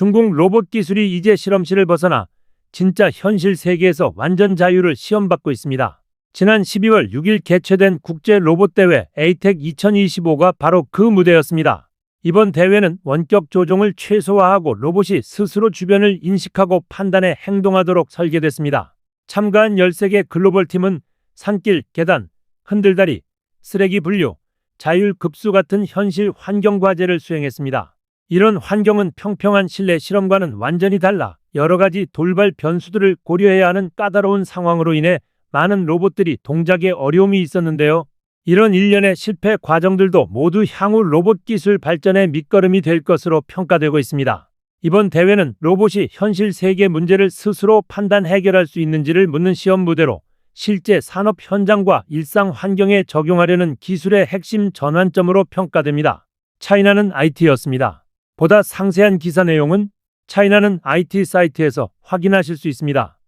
중국 로봇 기술이 이제 실험실을 벗어나 진짜 현실 세계에서 완전 자유를 시험받고 있습니다. 지난 12월 6일 개최된 국제 로봇 대회 ATEC 2025가 바로 그 무대였습니다. 이번 대회는 원격 조종을 최소화하고 로봇이 스스로 주변을 인식하고 판단해 행동하도록 설계됐습니다. 참가한 13개 글로벌 팀은 산길, 계단, 흔들다리, 쓰레기 분류, 자율 급수 같은 현실 환경 과제를 수행했습니다. 이런 환경은 평평한 실내 실험과는 완전히 달라 여러 가지 돌발 변수들을 고려해야 하는 까다로운 상황으로 인해 많은 로봇들이 동작에 어려움이 있었는데요. 이런 일련의 실패 과정들도 모두 향후 로봇 기술 발전의 밑거름이 될 것으로 평가되고 있습니다. 이번 대회는 로봇이 현실 세계 문제를 스스로 판단 해결할 수 있는지를 묻는 시험 무대로 실제 산업 현장과 일상 환경에 적용하려는 기술의 핵심 전환점으로 평가됩니다. 차이나는 IT였습니다. 보다 상세한 기사 내용은 차이나는 IT 사이트에서 확인하실 수 있습니다.